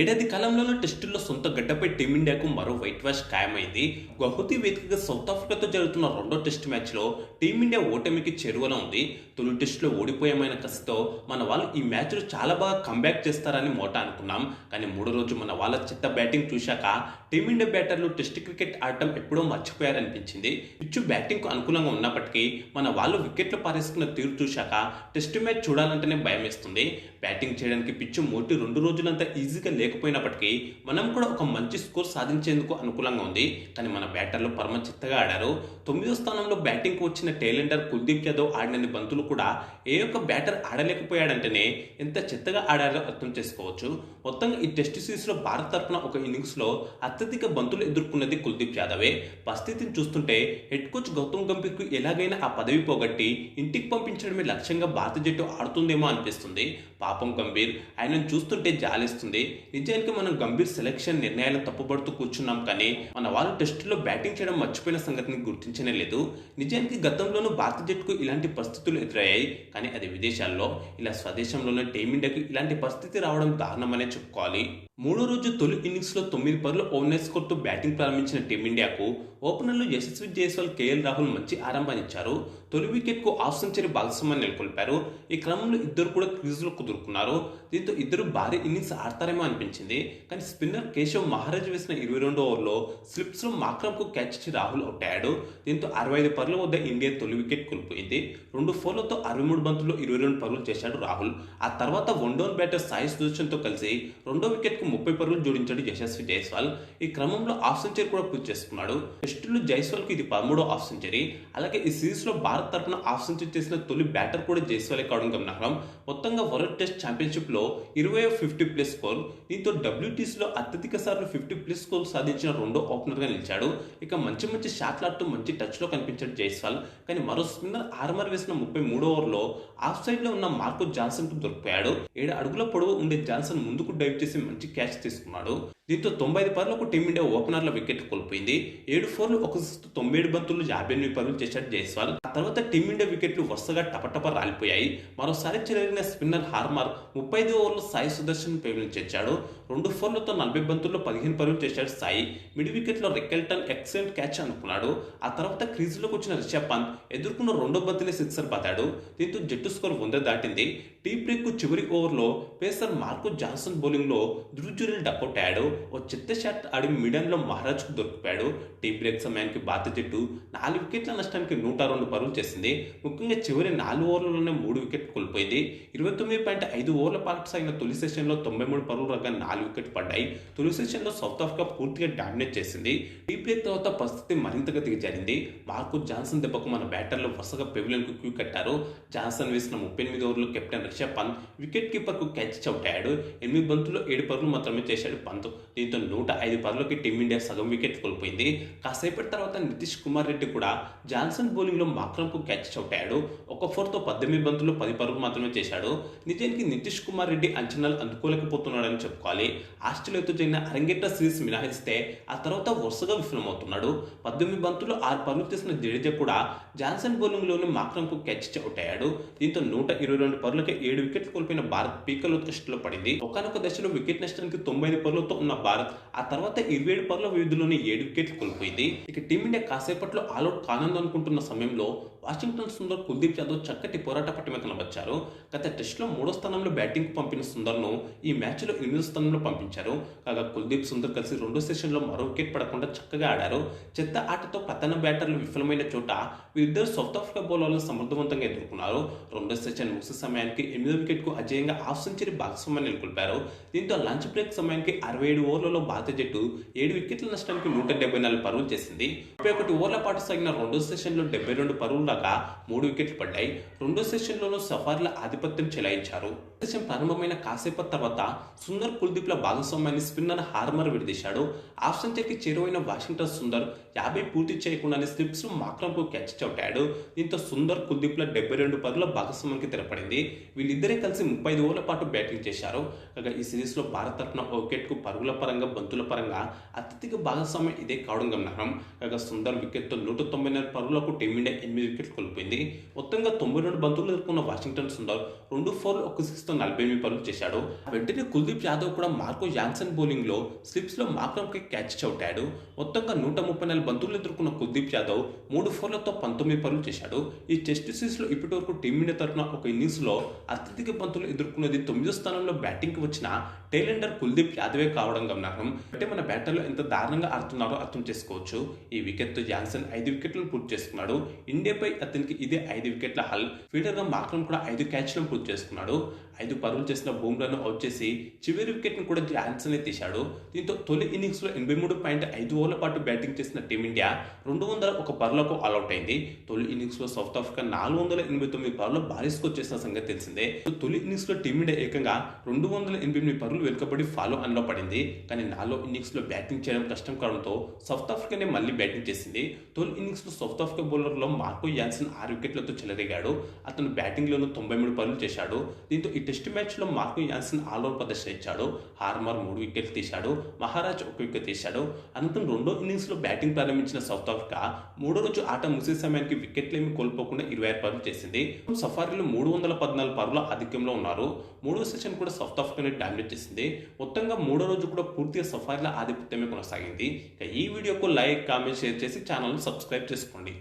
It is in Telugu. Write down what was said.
ఏడాది కాలంలోనూ టెస్టుల్లో సొంత గడ్డపై టీమిండియాకు మరో వైట్ వాష్ ఖాయమైంది. గౌహతి వేదికగా సౌత్ ఆఫ్రికాతో జరుగుతున్న రెండో టెస్ట్ మ్యాచ్లో టీమిండియా ఓటమికి చేరువలో ఉంది. తొలి టెస్టులో ఓడిపోయామైన కసితో మన వాళ్ళు ఈ మ్యాచ్లో చాలా బాగా కంబ్యాక్ చేస్తారని మోట అనుకున్నాం. కానీ మూడో రోజు మన వాళ్ళ చెత్త బ్యాటింగ్ చూశాక టీమిండియా బ్యాటర్లు టెస్ట్ క్రికెట్ ఆడటం ఎప్పుడో మర్చిపోయారనిపించింది. పిచ్చు బ్యాటింగ్కు అనుకూలంగా ఉన్నప్పటికీ మన వాళ్ళు వికెట్లు పారేసుకున్న తీరు చూశాక టెస్ట్ మ్యాచ్ చూడాలంటేనే భయం వేస్తుంది బ్యాటింగ్ చేయడానికి పిచ్చు మోటి రెండు రోజులంతా ఈజీగా లేకపోయినప్పటికీ మనం కూడా ఒక మంచి స్కోర్ సాధించేందుకు అనుకూలంగా ఉంది. కానీ మన బ్యాటర్లు పరమ చిత్తగా ఆడారు. తొమ్మిదో స్థానంలో బ్యాటింగ్కు వచ్చిన టైలెండర్ కుల్దీప్ యాదవ్ ఆడినన్ని బంతులు కూడా ఏ ఒక్క బ్యాటర్ ఆడలేకపోయాడంటేనే ఎంత చిత్తగా ఆడారో అర్థం చేసుకోవచ్చు. మొత్తంగా ఈ టెస్ట్ సిరీస్లో భారత్ తరఫున ఒక ఇన్నింగ్స్లో అత్యధిక బంతులు ఎదుర్కొన్నది కుల్దీప్ యాదవే. పరిస్థితిని చూస్తుంటే హెడ్ కోచ్ గౌతమ్ గంభీర్కు ఎలాగైనా ఆ పదవి పోగొట్టి ఇంటికి పంపించడమే లక్ష్యంగా భారత జట్టు ఆడుతుందేమో అనిపిస్తుంది. పాపం గంభీర్ ఆయనను చూస్తుంటే జాలిస్తుంది. నిజానికి మనం గంభీర్ సెలక్షన్ నిర్ణయాలను తప్పుపడుతూ కూర్చున్నాం కానీ మన వాళ్ళు టెస్టులో బ్యాటింగ్ చేయడం మర్చిపోయిన సంగతిని గుర్తించనే లేదు. నిజానికి గతంలోనూ భారత జట్టుకు ఇలాంటి పరిస్థితులు ఎదురయ్యాయి కానీ అది విదేశాల్లో ఇలా స్వదేశంలోనే టీమిండియాకు ఇలాంటి పరిస్థితి రావడం దారుణమనే చెప్పుకోవాలి. మూడో రోజు తొలి ఇన్నింగ్స్లో తొమ్మిది పరులు ఓవర్నెస్ కొట్టు బ్యాటింగ్ ప్రారంభించిన టీమిండియాకు ఓపెనర్లు యశస్వి జైస్వాల్ కేఎల్ రాహుల్ మంచి ఆరంభాన్నిచ్చారు. తొలి వికెట్కు హాఫ్ సెంచరీ భాగస్వామ్యాన్ని నెలకొల్పారు. ఈ క్రమంలో ఇద్దరు కూడా క్రీజులో కుదురుకున్నారు. దీంతో ఇద్దరు భారీ ఇన్నింగ్స్ ఆడతారేమో అనిపించింది. కానీ స్పిన్నర్ కేశవ్ మహారాజ్ వేసిన ఇరవై రెండో ఓవర్లో స్లిప్స్లో మాక్రమ్కు క్యాచ్ ఇచ్చి రాహుల్ అవుట్ అయ్యాడు. దీంతో అరవై ఐదు పరుల వద్ద ఇండియా తొలి వికెట్ కోల్పోయింది. రెండు ఫోర్లతో అరవై మూడు బంతుల్లో ఇరవై రెండు పరుగులు చేశాడు రాహుల్. ఆ తర్వాత వన్ డౌన్ బ్యాటర్ సాయి సుదర్శన్తో కలిసి రెండో వికెట్కు ముప్పై పరుగులు జోడించాడు యశస్వి జైస్వాల్. ఈ క్రమంలో హాఫ్ సెంచరీ కూడా పూర్తి చేసుకున్నాడు. టెస్టులు జైస్వాల్కి ఇది పదమూడో హాఫ్ సెంచరీ. అలాగే ఈ సిరీస్లో భారత్ తరఫున హాఫ్ సెంచరీ చేసిన తొలి బ్యాటర్ కూడా జైస్వాలే కావడం గమనార్హం. మొత్తంగా వరల్డ్ టెస్ట్ ఛాంపియన్షిప్లో ఇరవై ఫిఫ్టీ ప్లస్ స్కోర్ దీంతో డబ్ల్యూటీసీలో అత్యధిక సార్లు ఫిఫ్టీ ప్లస్ స్కోర్ సాధించిన రెండో ఓపెనర్గా నిలిచాడు. ఇక మంచి మంచి షాట్లాడుతూ మంచి టచ్లో కనిపించాడు జైస్వాల్. కానీ మరో స్పిన్నర్ ఆర్మర్ వేసిన ముప్పై మూడో ఓవర్లో ఆఫ్ సైడ్లో ఉన్న మార్కో జాన్సన్కు దొరికిపోయాడు. ఏడు అడుగుల పొడవు ఉండే జాన్సన్ ముందుకు డైవ్ చేసి మంచి క్యాచ్ తీసుకున్నాడు. దీంతో తొంభై ఐదు పర్లకు టీమిండియా ఓపెనర్ల వికెట్ కోల్పోయింది. ఏడు ఫోర్లు ఒక తొంభై ఏడు బంతులు యాభై ఎనిమిది పరుగులు చేశాడు జైస్వాల్. ఆ తర్వాత టీమిండియా వికెట్లు వరుసగా టపటప రాలిపోయాయి. మరోసారి చెలరిన స్పిన్నర్ హార్మర్ ముప్పై ఐదు ఓవర్లు సాయి సుదర్శన్ చేర్చాడు. రెండు ఫోర్లతో నలభై బంతుల్లో పదిహేను పరుగులు చేశాడు సాయి. మిడ్ వికెట్లో రెక్కెల్టన్ ఎక్సలెంట్ క్యాచ్ అనుకున్నాడు. ఆ తర్వాత క్రీజులోకి వచ్చిన రిషబ్ పంత్ ఎదుర్కొన్న రెండో బంతిని సిక్సర్ బాతాడు దీంతో జట్టు స్కోర్ వంద దాటింది. టీ బ్రేక్ చివరి ఓవర్లో పేసర్ మార్కో జాన్సన్ బౌలింగ్లో ధృజురిల్ డకౌట్ అయ్యాడు ఓ చిత్త షాట్ ఆడి మిడన్లో మహారాజ్కు దొరికిపోయాడు. టీ బ్రేక్ సమయానికి భారత జట్టు నాలుగు వికెట్ల నష్టానికి నూట రెండు పరుగులు చేసింది. ముఖ్యంగా చివరి నాలుగు ఓవర్లలోనే మూడు వికెట్ కోల్పోయింది. ఇరవై తొమ్మిది పాయింట్ ఐదు ఓవర్ల పాటు సాగిన తొలి సెషన్లో తొంభై మూడు పరుగులు రాగా నాలుగు వికెట్ పడ్డాయి. తొలి సెషన్లో సౌత్ ఆఫ్రికా పూర్తిగా డామినేట్ చేసింది. టీ బ్రేక్ తర్వాత పరిస్థితి మరింతగా దిగజారింది. మార్కు జాన్సన్ దెబ్బకు మన బ్యాటర్లు వరుసగా పెవిలన్కు క్యూ కట్టారు. జాన్సన్ వేసిన ముప్పై ఎనిమిది ఓవర్లు కెప్టెన్ లక్ష్య పంత్ వికెట్ కీపర్కు క్యాచ్ అవుట్ ఎనిమిది బంతుల్లో ఏడు పరుగులు మాత్రమే చేశాడు పంత్. దీంతో నూట ఐదు పరుగులకి టీమిండియా సగం వికెట్ కోల్పోయింది. కాసేపటి తర్వాత నితీష్ కుమార్ రెడ్డి కూడా జాన్సన్ బౌలింగ్లో మాక్రమ్కు క్యాచ్ చౌటాడు. ఒక ఫోర్తో పద్దెనిమిది బంతుల్లో పది పరుగులు మాత్రమే చేశాడు. నిజానికి నితీష్ కుమార్ రెడ్డి అంచనాలు అందుకోలేకపోతున్నాడని చెప్పుకోవాలి. ఆస్ట్రేలియాతో జరిగిన అరంగేట్ర సిరీస్ మినహాయిస్తే ఆ తర్వాత వరుసగా విఫలమవుతున్నాడు. పద్దెనిమిది బంతుల్లో ఆరు పరుగులు చేసిన జడేజా కూడా జాన్సన్ బౌలింగ్లోని మాక్రమ్కు క్యాచ్ అవుటాడు దీంతో నూట ఇరవై రెండు పరులకే ఏడు వికెట్లు కోల్పోయిన భారత్ పీకల్ టెస్టులో పడింది. ఒకనొక దశలో వికెట్ నష్టానికి తొంభై ఐదు పరులతో ఉన్న భారత్ ఆ తర్వాత ఇరవై ఏడు పరుల వ్యవధిలోనే ఏడు వికెట్లు కోల్పోయింది. ఇక టీమిండియా కాసేపట్లో ఆల్అౌట్ కానుంది అనుకుంటున్న సమయంలో వాషింగ్టన్ సుందర్ కుల్దీప్ యాదవ్ చక్కటి పోరాట పట్టిమ కనబచ్చారు గత టెస్టులో మూడో స్థానంలో బ్యాటింగ్ పంపిన సుందర్ను ఈ మ్యాచ్లో ఎనిమిదో స్థానంలో పంపించారు. కాగా కుల్దీప్ సుందర్ కలిసి రెండో సెషన్లో మరో వికెట్ పడకుండా చక్కగా ఆడారు. చెత్త ఆటతో ప్రధాన బ్యాటర్లు విఫలమైన చోట వీరిద్దరు సౌత్ ఆఫ్రికా బౌలర్లను సమర్థవంతంగా ఎదుర్కొన్నారు. రెండో సెషన్ ముగిసే సమయానికి ఎనిమిదో వికెట్కు అజయంగా హాఫ్ సెంచరీ భాగస్వామ్యాన్ని నెలకొల్పారు. దీంతో లంచ్ బ్రేక్ సమయానికి అరవై ఏడు ఓవర్లలో భారత జట్టు ఏడు వికెట్ల నష్టానికి నూట డెబ్బై నాలుగు పరుగులు చేసింది. ముప్పై ఒకటి ఓవర్ల పాటు సాగిన రెండో సెషన్లో డెబ్బై రెండు పరుగులు రాగా మూడు వికెట్లు పడ్డాయి. రెండో సెషన్లోనూ సఫార్ల ఆధిపత్యం చెలాయించారు. సెషన్ ప్రారంభమైన కాసేపటి తర్వాత సుందర్ కుల్దీప్ల భాగస్వామ్యాన్ని స్పిన్నర్ హార్మర్ విడదీశాడు. హాఫ్ సెంచరీకి చేరువైన వాషింగ్టన్ సుందర్ యాభై పూర్తి చేయకుండానే స్లిప్స్ మాక్రంకు క్యాచ్ అవుతాడు దీంతో సుందర్ కుల్దీప్ల డెబ్బై రెండు పరుగుల భాగస్వామ్యానికి తెరపడింది. వీళ్ళిద్దరే కలిసి ముప్పై ఐదు ఓవర్ల పాటు బ్యాటింగ్ చేశారు. కాగా ఈ సిరీస్లో భారత్ తరఫున వికెట్కు పరుగుల పరంగా బంతుల పరంగా అత్యధిక భాగస్వామ్యం ఇదే కావడం గమనార్హం. కాగా సుందర్ వికెట్తో నూట తొంభై నాలుగు పరుగులకు టీమిండియా ఎనిమిది వికెట్ కోల్పోయింది. మొత్తంగా తొంభై రెండు బంతులు ఎదుర్కొన్న వాషింగ్టన్ సుందర్ రెండు ఫోర్ ఒక సిక్స్తో నలభై ఎనిమిది పరుగులు చేశాడు. వెంటనే కుల్దీప్ యాదవ్ కూడా మార్కో యాన్సన్ బౌలింగ్లో స్లిప్స్లో మాక్రమ్కి క్యాచ్ అవుతాడు మొత్తంగా నూట ముప్పై నాలుగు బంతులు ఎదుర్కొన్న కుల్దీప్ యాదవ్ మూడు ఫోర్లతో పంతొమ్మిది పరులు చేశాడు. ఈ టెస్ట్ సిరీస్లో ఇప్పటి వరకు టీమిండియా తరఫున ఒక ఇన్నింగ్స్లో అత్యధిక బంతులు ఎదుర్కొన్నది తొమ్మిదో స్థానంలో బ్యాటింగ్కి వచ్చిన టైలెండర్ కుల్దీప్ యాదవే కావడం గమనార్హం. అంటే మన బ్యాటర్లు ఎంత దారుణంగా ఆడుతున్నారో అర్థం చేసుకోవచ్చు. ఈ వికెట్తో జాన్సన్ ఐదు వికెట్లను పూర్తి చేసుకున్నాడు. ఇండియాపై అతనికి ఇదే ఐదు వికెట్ల హల్. ఫీల్డర్గా మాక్రమ్ కూడా ఐదు క్యాచ్లను పూర్తి చేసుకున్నాడు. ఐదు పరుగులు చేసిన బూమ్రాను అవుట్ చేసి చివరి వికెట్ను కూడా జాన్సన్ తీశాడు. దీంతో తొలి ఇన్నింగ్స్లో ఎనభై మూడు పాయింట్ ఐదు ఓవర్ల పాటు బ్యాటింగ్ చేసిన టీమిండియా రెండు వందల ఒక పర్లకు ఆల్అౌట్ అయింది తొలి ఇన్నింగ్స్లో సౌత్ ఆఫ్రికా నాలుగు వందల ఎనభై తొమ్మిది పర్లు భారీ స్కోర్ చేసిన సంగతి తెలిసిందే. తొలి ఇన్నింగ్స్లో టీమిండియా ఏకంగా రెండు వందల ఎనభై ఎనిమిది పరులు వెనుకబడి ఫాలో అన్లో పడింది. కానీ నాలుగో ఇన్నింగ్స్లో బ్యాటింగ్ చేయడం కష్టం కావడంతో సౌత్ ఆఫ్రికానే మళ్ళీ బ్యాటింగ్ చేసింది. తొలి ఇన్నింగ్స్లో సౌత్ ఆఫ్రికా బౌలర్లో మార్కో యాన్సన్ ఆరు వికెట్లతో చెలరేగాడు. అతను బ్యాటింగ్లోనూ తొంభై మూడు పరులు చేశాడు. దీంతో ఈ టెస్ట్ మ్యాచ్లో మార్కో యాన్సన్ ఆల్ ప్రదర్శన ఇచ్చాడు. హార్మర్ మూడు వికెట్లు తీశాడు. మహారాజ్ ఒక వికెట్ తీశాడు. అనంతరం రెండో ఇన్నింగ్స్లో బ్యాటింగ్ ప్రారంభించిన సౌత్ ఆఫ్రికా మూడో రోజు ఆట ముగిసే సమయానికి వికెట్లేమి కోల్పోకుండా ఇరవై ఆరు పరుగులు చేసింది. సఫారీలో మూడు వందల పద్నాలుగు పరుగుల ఆధిక్యంలో ఉన్నారు. మూడో సెషన్ కూడా సౌత్ ఆఫ్రికాని డామినేట్ చేసింది. మొత్తంగా మూడో రోజు కూడా పూర్తిగా సఫారీల ఆధిపత్యమే కొనసాగింది. ఇక ఈ వీడియోకు లైక్ కామెంట్ షేర్ చేసి ఛానల్ సబ్స్క్రైబ్ చేసుకోండి.